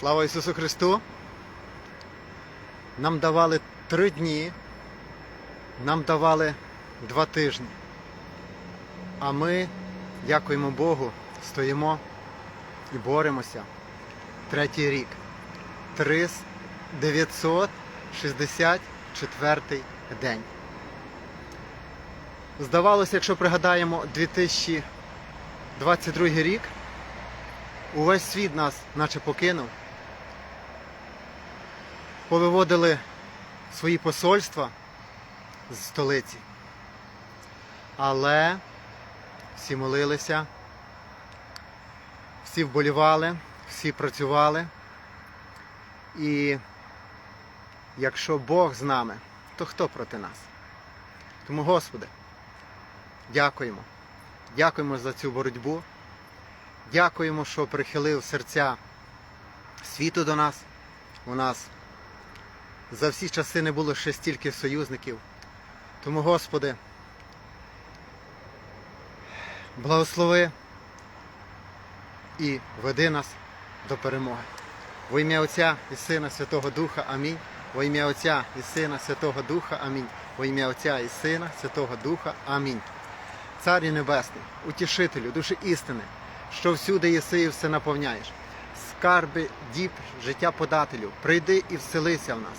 Слава Ісусу Христу! Нам давали три дні, нам давали два тижні. А ми, дякуємо Богу, стоїмо і боремося. Третій рік. Трис 964 день. Здавалося, якщо пригадаємо 2022 рік, увесь світ нас наче покинув. Повиводили свої посольства з столиці. Але всі молилися, всі вболівали, всі працювали. І якщо Бог з нами, то хто проти нас? Тому, Господи, дякуємо. Дякуємо за цю боротьбу. Дякуємо, що прихилив серця світу до нас. У нас за всі часи не було ще стільки союзників. Тому, Господи, благослови і веди нас до перемоги. Во ім'я Отця і Сина Святого Духа. Амінь. Во ім'я Отця і Сина Святого Духа. Амінь. Во ім'я Отця і Сина Святого Духа. Амінь. Царі Небесний, утішителю, душі істини, що всюди єси і все наповняєш. Скарби, діб, життя подателю, прийди і вселися в нас,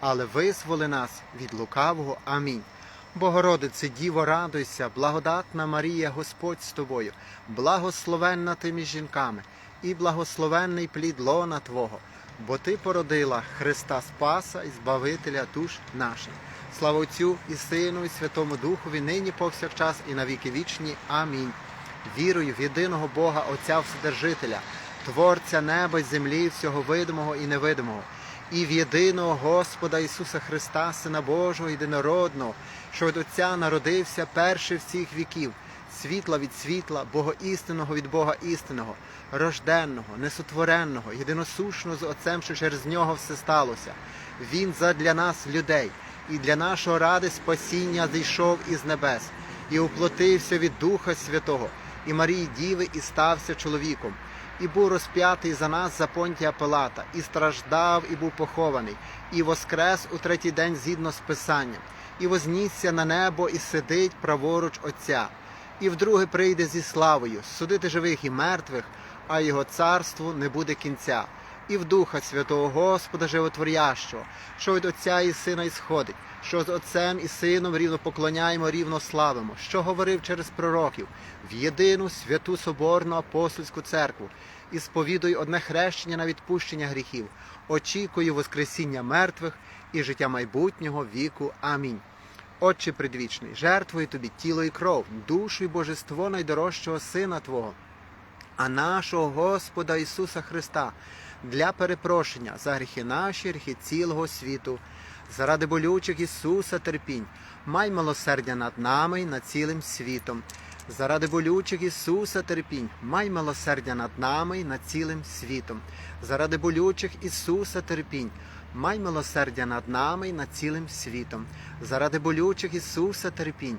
але визволи нас від лукавого. Амінь. Богородице, Діво, радуйся, благодатна Марія, Господь з тобою, благословенна ти між жінками, і благословенний плід лона Твого, бо Ти породила Христа Спаса і Збавителя душ наших. Слава Отцю і Сину, і Святому Духові, нині повсякчас, і на віки вічні. Амінь. Вірую в єдиного Бога, Отця Вседержителя, Творця неба й землі, всього видимого і невидимого, і в єдиного Господа Ісуса Христа, Сина Божого, єдинородного, що від Отця народився перший всіх віків, світла від світла, Бога істинного від Бога істинного, рожденного, несотвореного, єдиносушного з Отцем, що через нього все сталося. Він задля нас, людей, і для нашого ради спасіння зійшов із небес, і уплотився від Духа Святого, і Марії Діви, і стався чоловіком, і був розп'ятий за нас за понтія Пилата, і страждав, і був похований, і воскрес у третій день згідно з Писанням, і вознісся на небо, і сидить праворуч Отця, і вдруге прийде зі славою, судити живих і мертвих, а його царству не буде кінця. І в Духа Святого Господа Животворящого, що від Отця і Сина ісходить, що з Отцем і Сином рівно поклоняємо, рівно славимо, що говорив через пророків, в єдину святу Соборну апостольську церкву, і сповідую одне хрещення на відпущення гріхів, очікую Воскресіння мертвих і життя майбутнього віку. Амінь. Отче предвічний, жертвую тобі тіло і кров, душу і божество найдорожчого Сина Твого, а нашого Господа Ісуса Христа для перепрошення за гріхи наші, гріхи цілого світу, заради болючих Ісуса терпінь, май милосердя над нами і над цілим світом. Заради болючих Ісуса терпінь, май милосердя над нами і над цілим світом. Заради болючих Ісуса терпінь, май милосердя над нами і над цілим світом. Заради болючих Ісуса терпінь,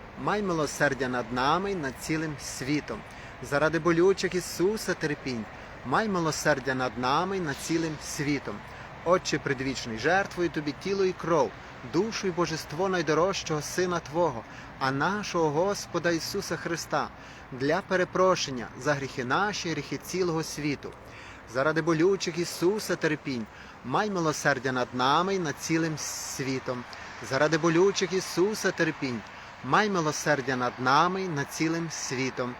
май милосердя над нами і над цілим світом. Заради болючих Ісуса терпінь, май милосердя над нами і над цілим світом. Отче предвічний, жертвую тобі тіло і кров, душу і божество найдорожчого Сина Твого, а нашого Господа Ісуса Христа, для перепрошення за гріхи наші, гріхи цілого світу. заради болючих Ісуса терпінь, май милосердя над нами і над цілим світом. Заради болючих Ісуса терпінь, май милосердя над нами над цілим світом.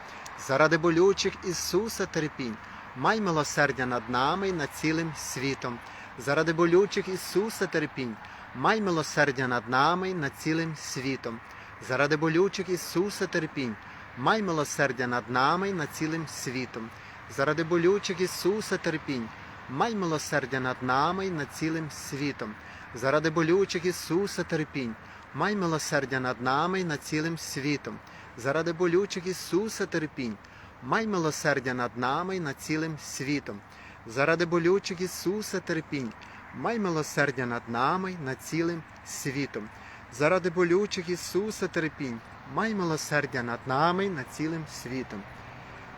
Заради болючих Ісуса терпінь, май милосердя над нами над цілим світом. Заради болючих Ісуса терпінь, май милосердя над нами над цілим світом. Заради болючих Ісуса терпінь, май милосердя над нами над цілим світом. Заради болючих Ісуса терпінь, май милосердя над нами над цілим світом. Заради болючих Ісуса терпінь, май милосердя над нами і над цілим світом. Заради болючих Ісуса терпінь, май милосердя над нами і над цілим світом. Заради болючих Ісуса терпінь, май милосердя над нами і над цілим світом. Заради болючих Ісуса терпінь, май милосердя над нами і над цілим світом.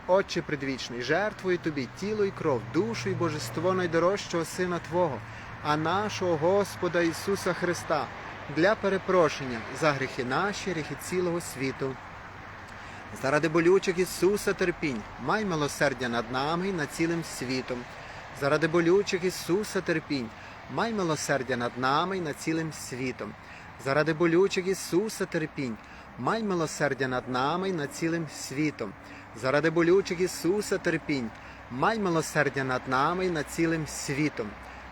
Отче предвічний, жертвую тобі тіло і кров, душу і божество найдорожчого Сина Твого, а нашого Господа Ісуса Христа для перепрошення за гріхи наші, гріхи цілого світу. Заради болючих Ісуса терпінь, май милосердя над нами і над цілим світом. Заради болючих Ісуса терпінь, май милосердя над нами і над цілим світом. Заради болючих Ісуса терпінь, май милосердя над нами і над цілим світом. Заради болючих Ісуса терпінь, май милосердя над нами і над цілим світом.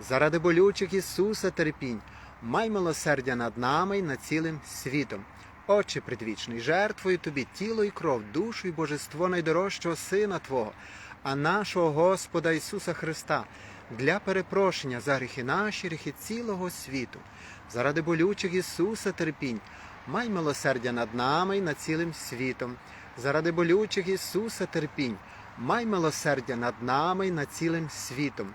Заради болючих Ісуса терпінь, май милосердя над нами і над цілим світом. Отче предвічний, жертвую тобі тіло і кров, душу і божество найдорожчого Сина Твого, а нашого Господа Ісуса Христа, для перепрошення за гріхи наші, гріхи цілого світу. Заради болючих Ісуса терпінь, май милосердя над нами і над цілим світом. Заради болючих Ісуса терпінь, май милосердя над нами і над цілим світом.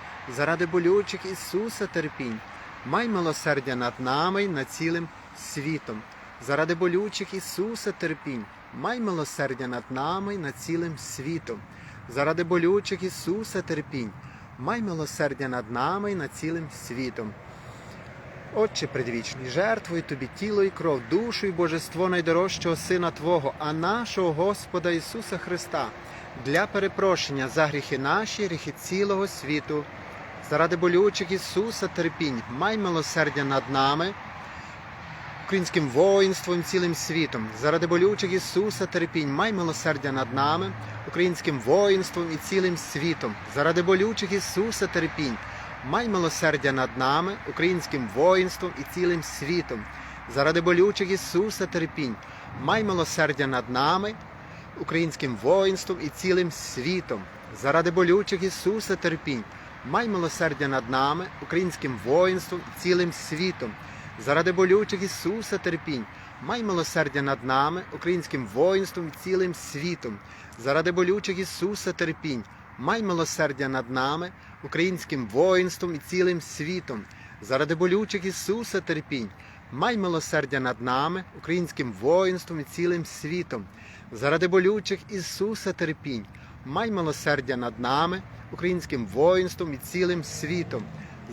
Заради болючих Ісуса терпінь, май милосердя над нами і над цілим світом. Заради болючих Ісуса терпінь, май милосердя над нами і над цілим світом. Заради болючих Ісуса терпінь, май милосердя над нами і над цілим світом. Отче предвічний, жертвуй тобі тіло і кров, душу і божество найдорожчого Сина Твого, а нашого Господа Ісуса Христа, для перепрошення за гріхи наші, гріхи цілого світу. Заради болючих Ісуса терпінь, май милосердя над нами, українським воїнством, цілим світом. Заради болючих Ісуса терпінь, май милосердя над нами, українським воїнством і цілим світом. Заради болючих Ісуса терпінь, май милосердя над нами, українським воїнством і цілим світом. Заради болючих Ісуса терпінь, май милосердя над нами, українським воїнством і цілим світом. Заради болючих Ісуса терпінь, май милосердя над нами, українським воїнством і цілим світом. Заради болючих Ісуса терпінь, май милосердя над нами, українським воїнством і цілим світом. Заради болючих Ісуса терпінь, май милосердя над нами, українським воїнством і цілим світом. Заради болючих Ісуса терпінь, май милосердя над нами, українським воїнством і цілим світом. Заради болючих Ісуса терпінь, май милосердя над нами, українським воїнством і цілим світом.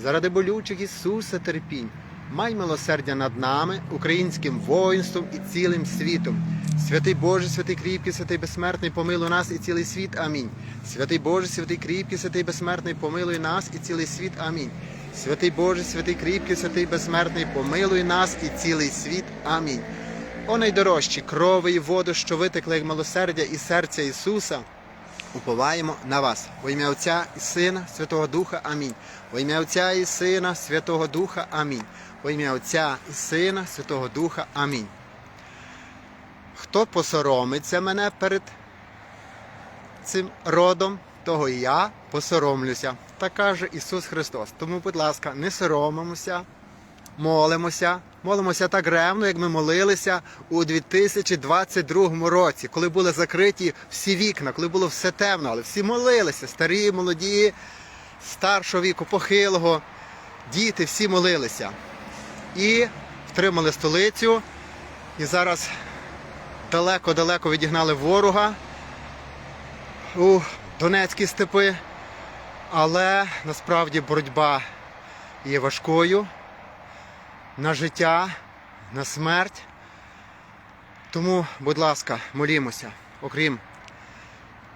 Заради болючих Ісуса терпінь, май милосердя над нами, українським воїнством і цілим світом. Святий Боже, святий кріпкий, святий безсмертний, помилуй нас і цілий світ. Амінь. Святий Боже, святий кріпкий, святий безсмертний, помилуй нас і цілий світ. Амінь. Святий Боже, святий кріпкий, святий безсмертний, помилуй нас і цілий світ. Амінь. О найдорожчі крови і воду, що витекли як милосердя і серця Ісуса. Уповаємо на вас. Во ім'я Отця і Сина, Святого Духа. Амінь. Во ім'я Отця і Сина, Святого Духа. Амінь. Во ім'я Отця і Сина, Святого Духа. Амінь. Хто посоромиться мене перед цим родом, того і я посоромлюся. Так каже Ісус Христос. Тому, будь ласка, не соромимося, молимося. Молимося так ревно, як ми молилися у 2022 році, коли були закриті всі вікна, коли було все темно, але всі молилися, старі, молоді, старшого віку, похилого, діти, всі молилися. І втримали столицю. І зараз далеко-далеко відігнали ворога у Донецькі степи. Але насправді боротьба є важкою на життя, на смерть. Тому, будь ласка, молімося, окрім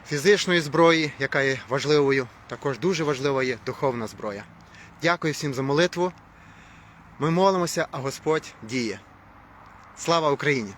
фізичної зброї, яка є важливою, також дуже важлива є духовна зброя. Дякую всім за молитву. Ми молимося, а Господь діє. Слава Україні!